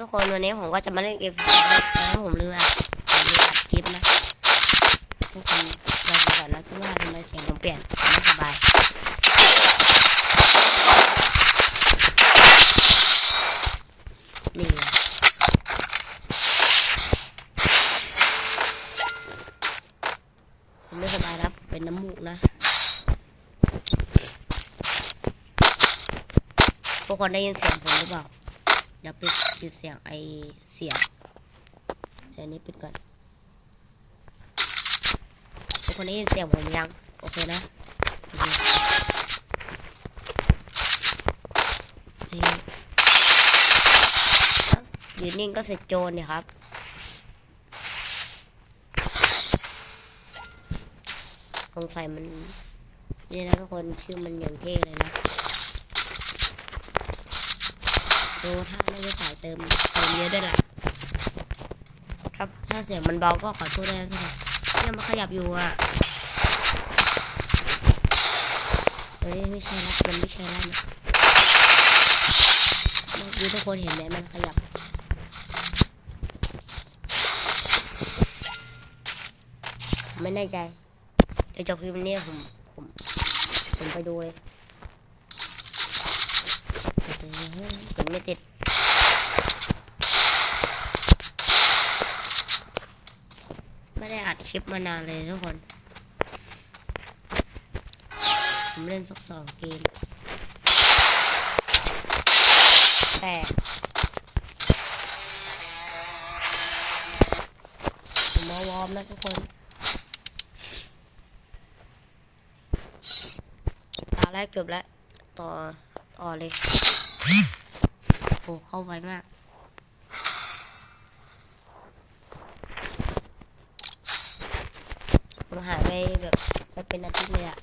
ทุกคนวันนี้ผมก็จะมาเล่นเกมแล้วผมลืมอัดผมลืมอัดคลิปนะทุกคนเราดูก่อนนะคือว่าทำไมเสียงผมเปลี่ยนไม่สบายนี่ไงผมไม่สบายนะผมเป็นน้ำมูกนะทุกคนได้ยินเสียงผมหรือเปล่า ดี๋ยวปิดปิดเสียงไอเสียงเสียงนี้ปิดก่อนทุกคนได้ยินเสียงผมยัง โอเคนะอเคนี่ยืนนิ่งก็เสร็จโจรเนี่ยครับสงสัยมันนี่นะทุกคนชื่อมันอย่างเท่เลยนะ ดูถ้าไม่ได้สายเติมเติมเยอะด้วยล่ะครับถ้าเสียงมันเบาก็ขอโทษด้วยนะทุกคนเนี่ยมันขยับอยู่อะเฮ้ยไม่ใช่ละมันไม่ใช่ละนะเมื่อกี้ทุกคนเห็นไหมมันขยับไม่แน่ใจ เดี๋ยวจบคลิปนี้ผมผมผมไปดูเลย ไม่ติด ไม่ได้อัดคลิปมานานเลยทุกคน ผมเล่นสักสองเกมแต่ผมมาวอร์มนะทุกคนตาแรกจบแล้ว ต่อ ต่อเลย โอ้เข้าไวมากผมหายไปแบบไปเป็นอาทิตย์เลยอะ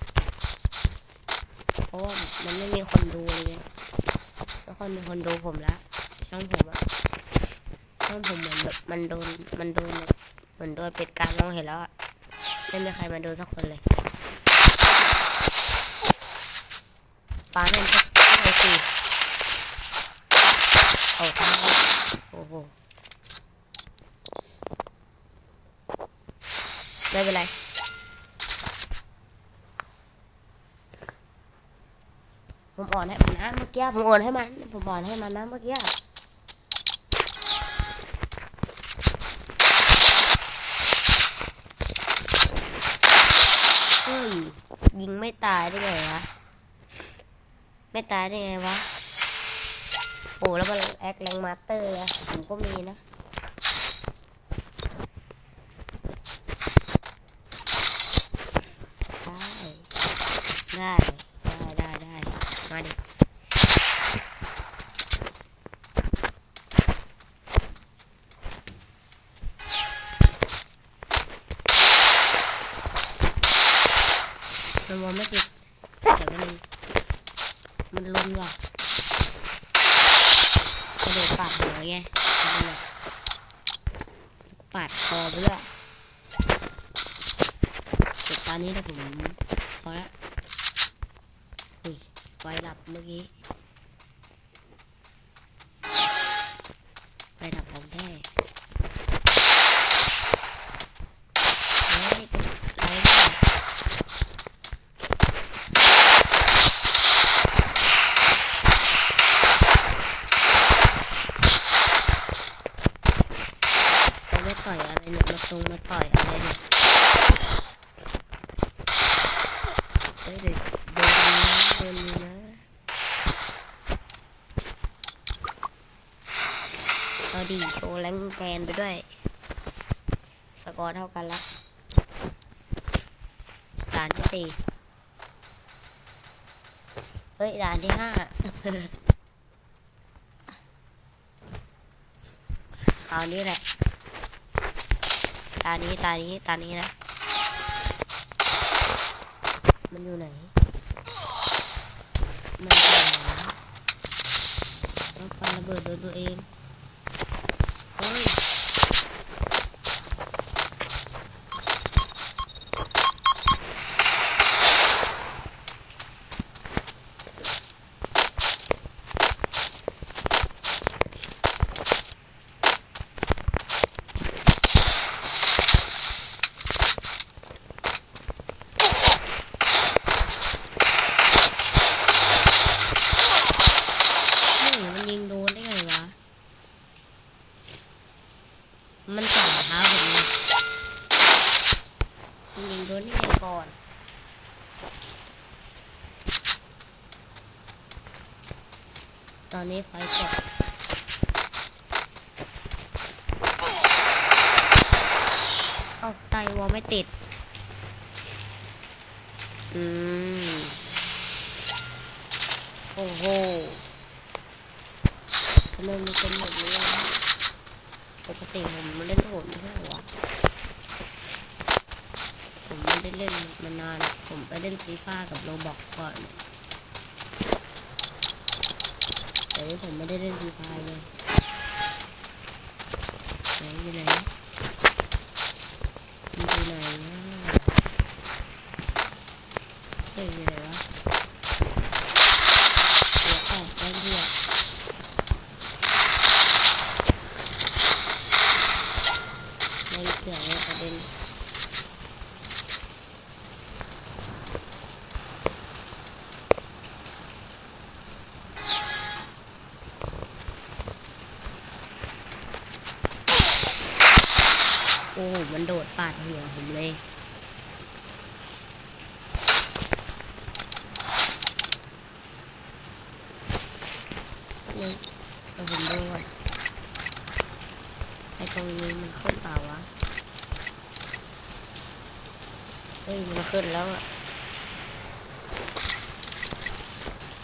เพราะว่ามันไม่มีคนดูเลยแล้วคนมีคนดูผมล้วช่องผมอะช่องผมเหมือนแบบมันโดนมันโดนเหมือนโดนเปิดการมองเห็นแล้วอะไม่มีใครมาดูสักคนเลยป้าเนี่ยก็ไม่สิ เอาตายโอ้โหไม่เป็นไรผมอ่อนให้มันนะเมื่อกี้ผมอ่อนให้มัน ผมอ่อนให้มันนะเมื่อกี้เฮ้ยยิงไม่ตายได้ไงวะ ไม่ตายได้ไงวะ โอ้แล้วมันแอคแรงมาสเตอร์อะผมก็มีนะได้ได้ได้ได้มาดิมันมอไม่ติดแต่มันมันลนว่ะ กระโดดปาดหัวไงมันแบบปาดคอไปด้วยแต่ตอนนี้นะผมพอละอุ้ยไฟหลับเมื่อกี้ไฟดับของแท้เฮ้ยอะไรเนี่ย เขาไม่ต่อย ตรงมาต่อยอะไรเนี่ยเฮ้ยเดี๋ยวโดนนะโดนนะเอาดีโชว์แรงแกนไปด้วย สกอร์เท่ากันละด่านที่สี่เฮ้ย ด่านที่ห้าเอานี้แหละ ตานี้ตานี้ตานี้นะ มันอยู่ไหน มันอยู่ไหนต้องปาระเบิดโดนตัวเองเฮ้ย อนนี้ไฟตกเอ้าไตวอลไม่ติด อืม โอ้โหทำไมมันเป็นแบบนี้วะปกติผมเล่นโหดไม่ใช่เหรอวะผมไม่ได้เล่นมานาน ผมไปเล่นฟีฟ่ากับโรบอกก่อน แต่นี่ผมไม่ได้เล่นฟีฟ่าเลยไหนอยู่ไหนอยู่ไหนนะเฮ้ยอยู่ไหนวะเดี๋ยวออกแป๊บเดียวไม่เกี่ยวเลยประเด็น โอ้โห มันโดดปาดหัวผมเลย นี่เอาผมดูก่อนไอตรงนี้มันขึ้นเปล่าวะ เฮ้ย มันขึ้นแล้วอะ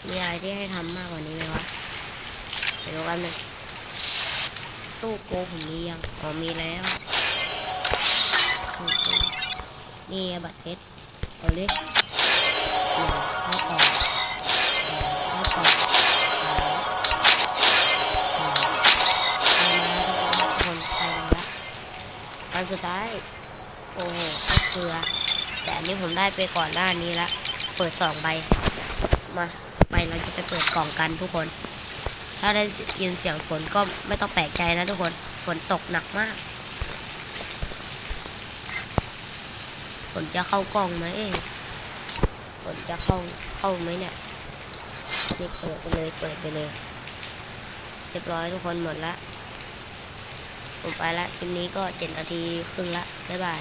มีอะไรที่ให้ทำมากกว่านี้ไหมวะเดี๋ยวดูกันหนึ่งตู้โกผมมียังอ๋อมีแล้ว นี่บัตรเพชรเอาเลยหนึ่งเข้าก่อนสองเข้าก่อนสามสี่ห้าไปมาทุกคนไปแล้ววันสุดท้าย โอ้โหก็เกลือ แต่อันนี้ผมได้ไปก่อนหน้านี้ละ เปิดสองใบ มา ไปเราจะไปเปิดกล่องกันทุกคน ถ้าได้ยินเสียงฝนก็ไม่ต้องแปลกใจนะทุกคน ฝนตกหนักมาก ฝนจะเข้ากล้องไหมฝนจะเข้าเข้าไหมเนี่ยนี่เปิดไปเลยเปิดไปเลยเรียบร้อยทุกคนหมดละผมไปละคลิปนี้ก็เจ็ดนาทีครึ่งละบ๊ายบาย